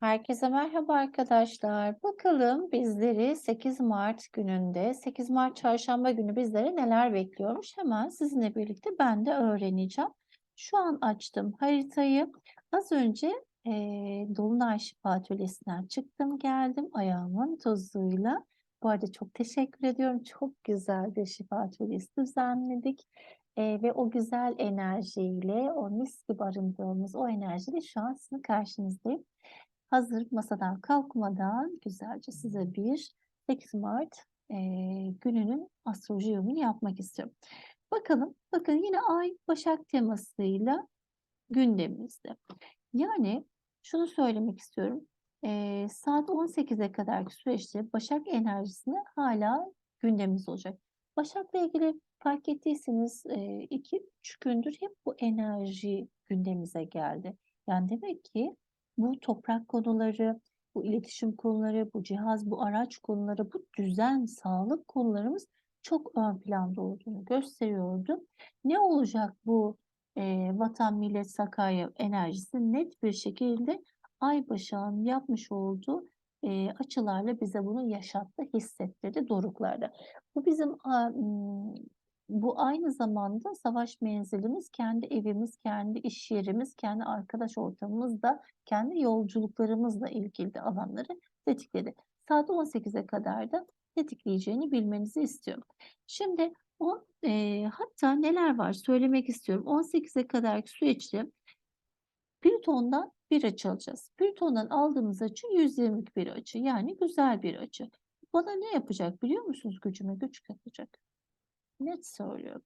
Herkese merhaba arkadaşlar. Bakalım bizleri 8 Mart gününde, 8 Mart çarşamba günü bizlere neler bekliyormuş? Hemen sizinle birlikte ben de öğreneceğim. Şu an açtım haritayı. Az önce eee Dolunay Şifa Atölyesi'nden çıktım geldim ayağımın tozuyla. Bu arada çok teşekkür ediyorum. Çok güzel bir şifa atölyesi düzenledik. Eee, ve o güzel enerjiyle, o mis gibi arındığımız o enerjiyle şu an sizin karşınızdayım. Hazır masadan kalkmadan güzelce size bir 8 Mart eee, gününün astroloji yorumunu yapmak istiyorum. Bakalım, bakın yine Ay Başak temasıyla gündemimizde. Yani şunu söylemek istiyorum. Eee, saat 18'e kadarki süreçte Başak enerjisinde hala gündemimiz olacak. Başak'la ilgili fark ettiyseniz 2-3 gündür hep bu enerji gündemimize geldi. Yani demek ki bu toprak konuları, bu iletişim konuları, bu cihaz, bu araç konuları, bu düzen, sağlık konularımız çok ön planda olduğunu gösteriyordu. Ne olacak bu e, vatan, millet, Sakarya enerjisi net bir şekilde Ay Başak'ın yapmış olduğu e, açılarla bize bunu yaşattı, hissettirdi doruklarda. Bu bizim a, bu aynı zamanda savaş menzilimiz, kendi evimiz, kendi iş yerimiz, kendi arkadaş ortamımız da kendi yolculuklarımızla ilgili alanları tetikledi. Saat 18'e kadar da tetikleyeceğini bilmenizi istiyorum. Şimdi o e, hatta neler var söylemek istiyorum. 18'e kadarki süreçte Plüton'dan bir açı alacağız. Plüton'dan aldığımız açı 120'lik bir açı. Yani güzel bir açı. Bana ne yapacak biliyor musunuz? Gücüme güç katacak. Net söylüyorum.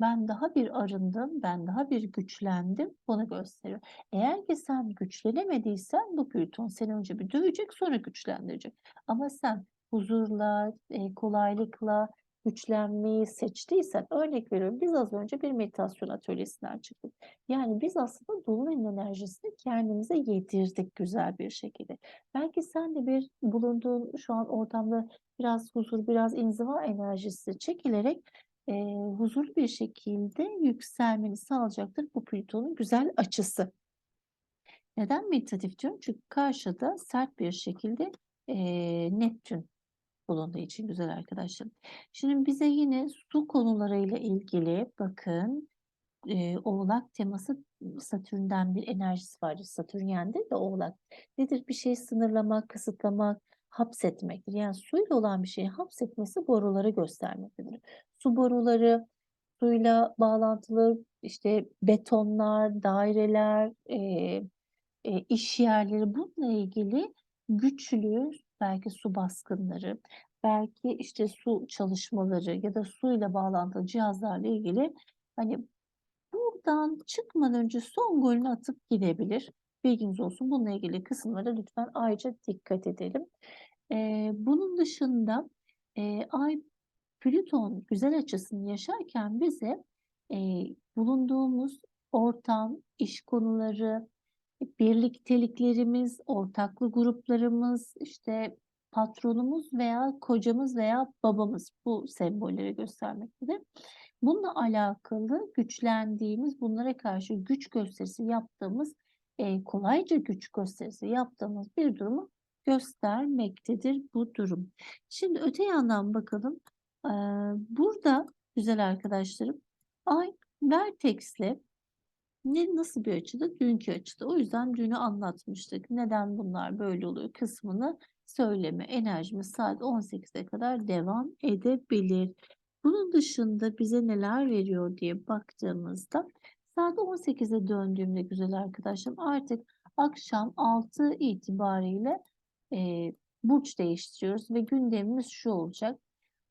Ben daha bir arındım, ben daha bir güçlendim. Bunu gösteriyor. Eğer ki sen güçlenemediysen bu Plüton seni önce bir dövecek sonra güçlendirecek. Ama sen huzurla, e, kolaylıkla, güçlenmeyi seçtiysen örnek veriyorum biz az önce bir meditasyon atölyesinden çıktık. Yani biz aslında dolunayın enerjisini kendimize yedirdik güzel bir şekilde. Belki sen de bir bulunduğun şu an ortamda biraz huzur, biraz inziva enerjisi çekilerek e, huzurlu bir şekilde yükselmeni sağlayacaktır bu Plüton'un güzel açısı. Neden meditatif diyorum? Çünkü karşıda sert bir şekilde e, Neptün bulunduğu için güzel arkadaşlarım. Şimdi bize yine su konularıyla ilgili bakın e, Oğlak teması Satürn'den bir enerjisi var. Satürn yendi de Oğlak. Nedir? Bir şeyi sınırlamak, kısıtlamak, hapsetmektir. Yani suyla olan bir şeyi hapsetmesi boruları göstermektedir. Su boruları, suyla bağlantılı işte betonlar, daireler, e, e, iş yerleri bununla ilgili güçlü belki su baskınları, belki işte su çalışmaları ya da suyla bağlantılı cihazlarla ilgili hani buradan çıkmadan önce son golünü atıp gidebilir. Bilginiz olsun. Bununla ilgili kısımlara lütfen ayrıca dikkat edelim. Bunun dışında e, Ay Plüton güzel açısını yaşarken bize e, bulunduğumuz ortam, iş konuları, birlikteliklerimiz, ortaklı gruplarımız, işte patronumuz veya kocamız veya babamız bu sembolleri göstermektedir. Bununla alakalı güçlendiğimiz, bunlara karşı güç gösterisi yaptığımız, e, kolayca güç gösterisi yaptığımız bir durumu göstermektedir bu durum. Şimdi öte yandan bakalım. Ee, burada güzel arkadaşlarım Ay Vertex'le ne nasıl bir açıda? Dünkü açıda. O yüzden dünü anlatmıştık. Neden bunlar böyle oluyor kısmını söyleme enerjimiz saat 18'e kadar devam edebilir. Bunun dışında bize neler veriyor diye baktığımızda saat 18'e döndüğümde güzel arkadaşım artık akşam 6 itibariyle e, burç değiştiriyoruz ve gündemimiz şu olacak.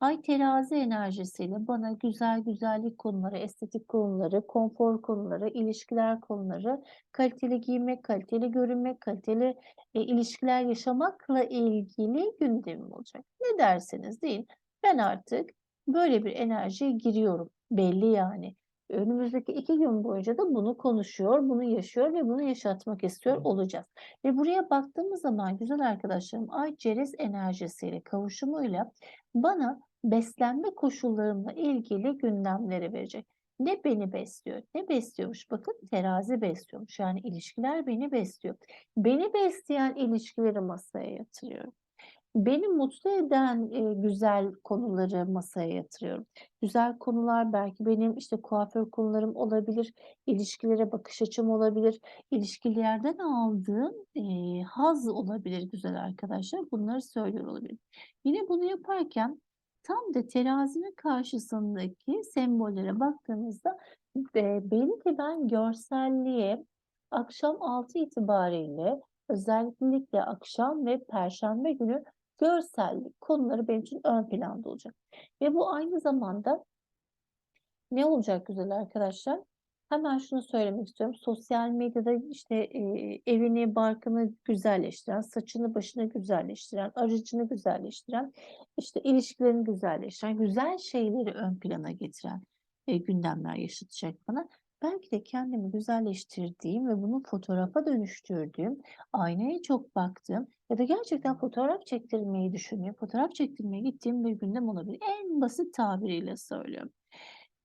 Ay terazi enerjisiyle bana güzel güzellik konuları, estetik konuları, konfor konuları, ilişkiler konuları, kaliteli giymek, kaliteli görünmek, kaliteli e, ilişkiler yaşamakla ilgili gündemim olacak. Ne derseniz deyin. Ben artık böyle bir enerjiye giriyorum. Belli yani. Önümüzdeki iki gün boyunca da bunu konuşuyor, bunu yaşıyor ve bunu yaşatmak istiyor olacağız. Ve buraya baktığımız zaman güzel arkadaşlarım Ay Ceres enerjisiyle kavuşumuyla bana beslenme koşullarımla ilgili gündemleri verecek. Ne beni besliyor? Ne besliyormuş? Bakın terazi besliyormuş. Yani ilişkiler beni besliyor. Beni besleyen ilişkileri masaya yatırıyorum. Beni mutlu eden e, güzel konuları masaya yatırıyorum. Güzel konular belki benim işte kuaför konularım olabilir, ilişkilere bakış açım olabilir, ilişkilerden aldığım e, haz olabilir güzel arkadaşlar. Bunları söylüyor olabilir. Yine bunu yaparken tam da terazinin karşısındaki sembollere baktığınızda e, belki ben görselliğe akşam 6 itibariyle özellikle akşam ve perşembe günü görsellik konuları benim için ön planda olacak. Ve bu aynı zamanda ne olacak güzel arkadaşlar? Hemen şunu söylemek istiyorum. Sosyal medyada işte e, evini, barkını güzelleştiren, saçını, başını güzelleştiren, aracını güzelleştiren, işte ilişkilerini güzelleştiren, güzel şeyleri ön plana getiren e, gündemler yaşatacak bana. Belki de kendimi güzelleştirdiğim ve bunu fotoğrafa dönüştürdüğüm, aynaya çok baktığım ya da gerçekten fotoğraf çektirmeyi düşünüyor, fotoğraf çektirmeye gittiğim bir gündem olabilir. En basit tabiriyle söylüyorum.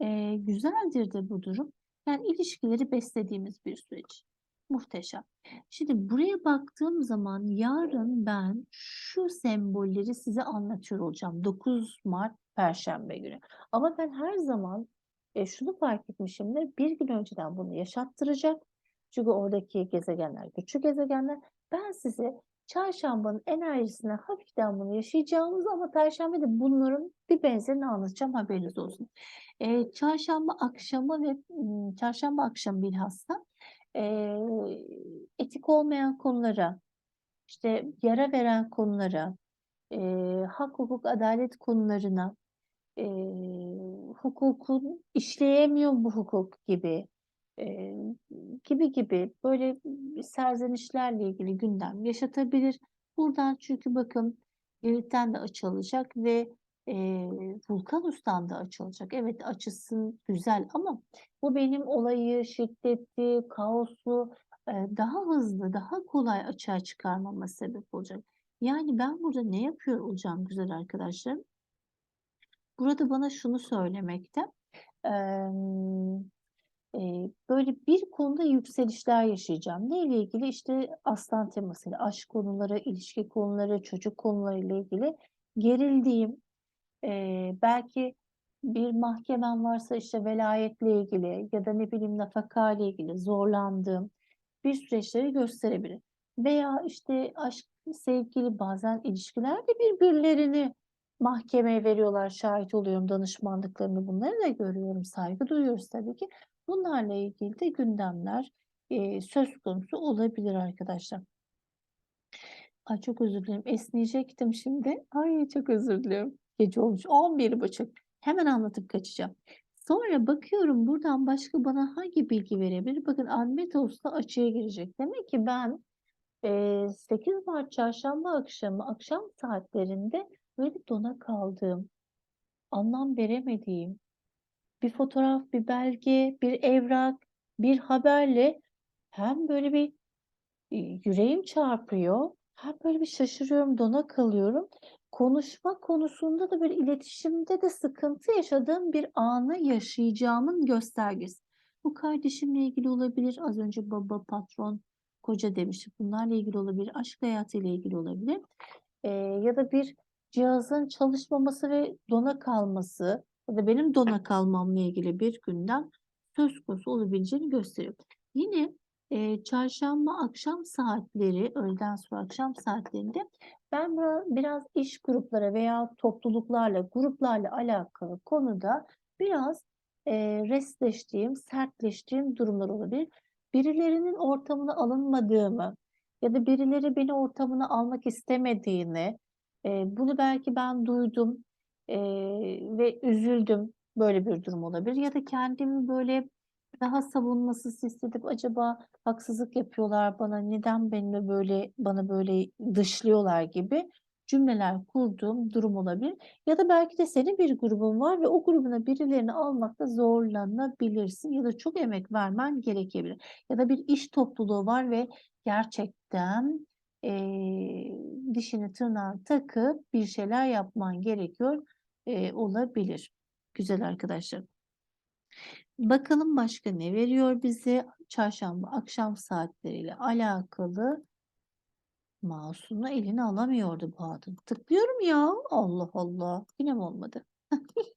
Ee, güzeldir de bu durum. Yani ilişkileri beslediğimiz bir süreç. Muhteşem. Şimdi buraya baktığım zaman yarın ben şu sembolleri size anlatıyor olacağım. 9 Mart Perşembe günü. Ama ben her zaman e, şunu fark etmişimdir. Bir gün önceden bunu yaşattıracak. Çünkü oradaki gezegenler güçlü gezegenler. Ben size çarşambanın enerjisine hafiften bunu yaşayacağımız ama perşembe de bunların bir benzerini anlatacağım haberiniz olsun. E, çarşamba akşamı ve çarşamba akşamı bilhassa e, etik olmayan konulara, işte yara veren konulara, e, hak hukuk adalet konularına, e, hukukun işleyemiyor bu hukuk gibi e, gibi gibi böyle serzenişlerle ilgili gündem yaşatabilir. Buradan çünkü bakın Lilith'ten de açılacak ve e, Vulkanus'tan da açılacak. Evet açısın güzel ama bu benim olayı, şiddetli, kaosu e, daha hızlı, daha kolay açığa çıkarmama sebep olacak. Yani ben burada ne yapıyor olacağım güzel arkadaşlarım? Burada bana şunu söylemekte. eee, e, böyle bir konuda yükselişler yaşayacağım. Ne ile ilgili? İşte aslan temasıyla, aşk konuları, ilişki konuları, çocuk konuları ile ilgili gerildiğim, e, belki bir mahkemem varsa işte velayetle ilgili ya da ne bileyim nafaka ile ilgili zorlandığım bir süreçleri gösterebilir. Veya işte aşk, sevgili bazen ilişkilerde birbirlerini mahkemeye veriyorlar, şahit oluyorum danışmanlıklarını bunları da görüyorum, saygı duyuyoruz tabii ki. Bunlarla ilgili de gündemler e, söz konusu olabilir arkadaşlar. Ay çok özür dilerim. Esneyecektim şimdi. Ay çok özür diliyorum. Gece olmuş 11.30. Hemen anlatıp kaçacağım. Sonra bakıyorum buradan başka bana hangi bilgi verebilir? Bakın Admetos'ta açığa girecek. Demek ki ben e, 8 Mart çarşamba akşamı akşam saatlerinde böyle dona kaldığım, anlam veremediğim, bir fotoğraf, bir belge, bir evrak, bir haberle hem böyle bir e, yüreğim çarpıyor, hem böyle bir şaşırıyorum, dona kalıyorum. Konuşma konusunda da bir iletişimde de sıkıntı yaşadığım bir anı yaşayacağımın göstergesi. Bu kardeşimle ilgili olabilir, az önce baba, patron, koca demiştik. Bunlarla ilgili olabilir, aşk hayatıyla ilgili olabilir. E, ya da bir cihazın çalışmaması ve dona kalması ya da benim dona kalmamla ilgili bir gündem söz konusu olabileceğini gösteriyor. Yine e, çarşamba akşam saatleri, öğleden sonra akşam saatlerinde ben biraz, iş gruplara veya topluluklarla, gruplarla alakalı konuda biraz e, restleştiğim, sertleştiğim durumlar olabilir. Birilerinin ortamına alınmadığımı ya da birileri beni ortamına almak istemediğini, e, bunu belki ben duydum e, ve üzüldüm. Böyle bir durum olabilir. Ya da kendimi böyle daha savunmasız hissedip acaba haksızlık yapıyorlar bana, neden benimle böyle bana böyle dışlıyorlar gibi cümleler kurduğum durum olabilir. Ya da belki de senin bir grubun var ve o grubuna birilerini almakta zorlanabilirsin ya da çok emek vermen gerekebilir. Ya da bir iş topluluğu var ve gerçekten e, dişini tırnağını takıp bir şeyler yapman gerekiyor e, olabilir. Güzel arkadaşlar. Bakalım başka ne veriyor bize? Çarşamba akşam saatleriyle alakalı mouse'unu eline alamıyordu bu adam. Tıklıyorum ya. Allah Allah. Yine mi olmadı?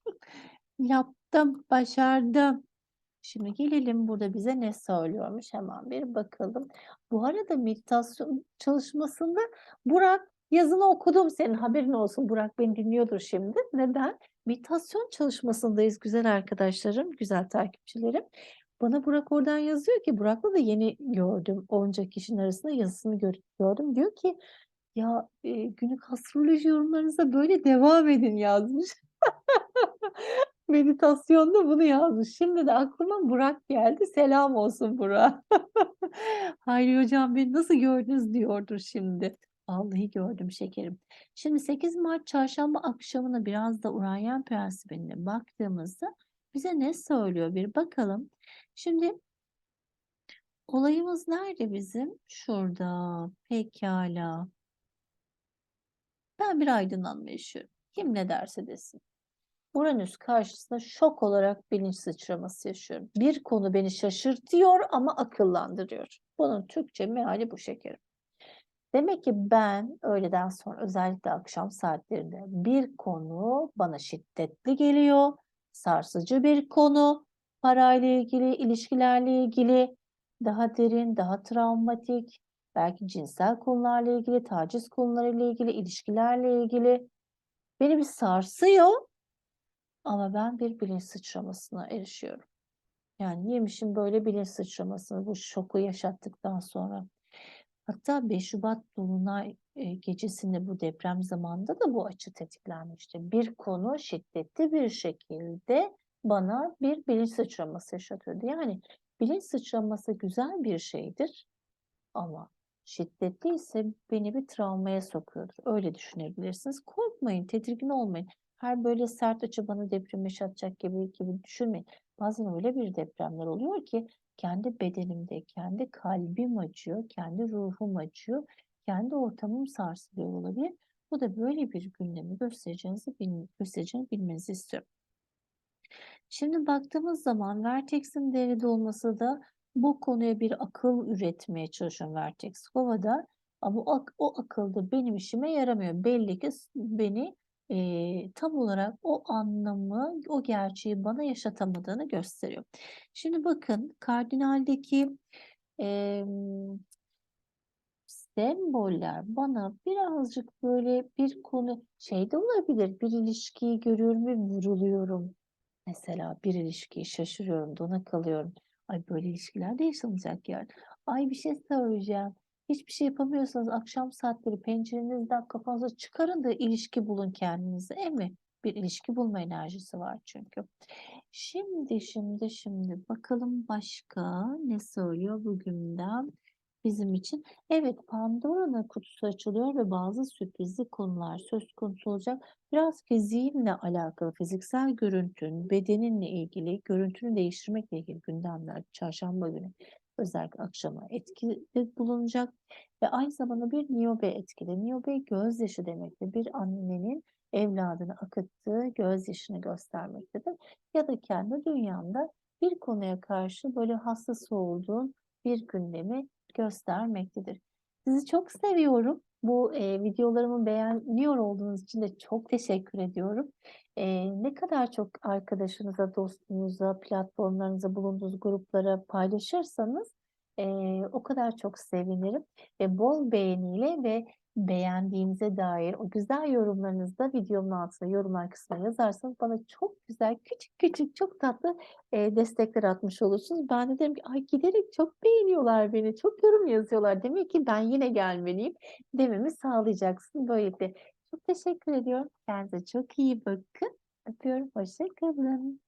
Yaptım, başardım. Şimdi gelelim burada bize ne söylüyormuş hemen bir bakalım. Bu arada meditasyon çalışmasında Burak yazını okudum senin haberin olsun. Burak beni dinliyordur şimdi. Neden? Meditasyon çalışmasındayız güzel arkadaşlarım, güzel takipçilerim. Bana Burak oradan yazıyor ki Burak'la da yeni gördüm onca kişinin arasında yazısını gör- gördüm. Diyor ki ya e, günlük astroloji yorumlarınıza böyle devam edin yazmış. Meditasyonda bunu yazmış. Şimdi de aklıma Burak geldi. Selam olsun Burak. Hayri hocam beni nasıl gördünüz diyordur şimdi. Vallahi gördüm şekerim. Şimdi 8 Mart çarşamba akşamına biraz da Uranyen prensibine baktığımızda bize ne söylüyor bir bakalım. Şimdi olayımız nerede bizim? Şurada. Pekala. Ben bir aydınlanma yaşıyorum. Kim ne derse desin. Uranüs karşısında şok olarak bilinç sıçraması yaşıyorum. Bir konu beni şaşırtıyor ama akıllandırıyor. Bunun Türkçe meali bu şekerim. Demek ki ben öğleden sonra özellikle akşam saatlerinde bir konu bana şiddetli geliyor, sarsıcı bir konu, parayla ilgili, ilişkilerle ilgili, daha derin, daha travmatik, belki cinsel konularla ilgili, taciz konularıyla ilgili, ilişkilerle ilgili beni bir sarsıyor ama ben bir bilinç sıçramasına erişiyorum. Yani yemişim böyle bilinç sıçramasını bu şoku yaşattıktan sonra. Hatta 5 Şubat Dolunay e, gecesinde bu deprem zamanında da bu açı tetiklenmişti. Bir konu şiddetli bir şekilde bana bir bilinç sıçraması yaşatıyordu. Yani bilinç sıçraması güzel bir şeydir ama şiddetli ise beni bir travmaya sokuyordur. Öyle düşünebilirsiniz. Korkmayın, tedirgin olmayın. Her böyle sert açı bana deprem yaşatacak gibi gibi düşünmeyin. Bazen öyle bir depremler oluyor ki kendi bedenimde, kendi kalbim acıyor, kendi ruhum acıyor, kendi ortamım sarsılıyor olabilir. Bu da böyle bir gündemi göstereceğinizi bil, göstereceğini bilmenizi istiyorum. Şimdi baktığımız zaman Vertex'in devrede olması da bu konuya bir akıl üretmeye çalışan Vertex Kova'da ama o, o akıl da benim işime yaramıyor. Belli ki beni e, tam olarak o anlamı, o gerçeği bana yaşatamadığını gösteriyor. Şimdi bakın kardinaldeki e, semboller bana birazcık böyle bir konu şey de olabilir. Bir ilişkiyi görüyorum ve vuruluyorum. Mesela bir ilişkiyi şaşırıyorum, dona kalıyorum. Ay böyle ilişkiler de yaşanacak yani. Ay bir şey söyleyeceğim. Hiçbir şey yapamıyorsanız akşam saatleri pencerenizden kafanıza çıkarın da ilişki bulun kendinize. Değil mi? Bir ilişki bulma enerjisi var çünkü. Şimdi, şimdi, şimdi bakalım başka ne söylüyor bugünden bizim için. Evet, Pandora'nın kutusu açılıyor ve bazı sürprizli konular söz konusu olacak. Biraz fiziğinle alakalı, fiziksel görüntün, bedeninle ilgili, görüntünü değiştirmekle ilgili gündemler çarşamba günü özellikle akşama etkili bulunacak. Ve aynı zamanda bir niyobe etkili. Niyobe gözyaşı demektir. Bir annenin evladını akıttığı gözyaşını göstermektedir. Ya da kendi dünyanda bir konuya karşı böyle hassas olduğun bir gündemi göstermektedir. Sizi çok seviyorum. Bu e, videolarımı beğeniyor olduğunuz için de çok teşekkür ediyorum. E, ne kadar çok arkadaşınıza, dostunuza, platformlarınıza, bulunduğunuz gruplara paylaşırsanız e, o kadar çok sevinirim. Ve bol beğeniyle ve beğendiğinize dair o güzel yorumlarınızı da videomun altına yorumlar kısmına yazarsanız bana çok güzel, küçük küçük, çok tatlı e, destekler atmış olursunuz. Ben de derim ki ay giderek çok beğeniyorlar beni, çok yorum yazıyorlar. Demek ki ben yine gelmeliyim dememi sağlayacaksın böylelikle. Çok teşekkür ediyorum. Kendinize çok iyi bakın. Öpüyorum. Hoşça kalın.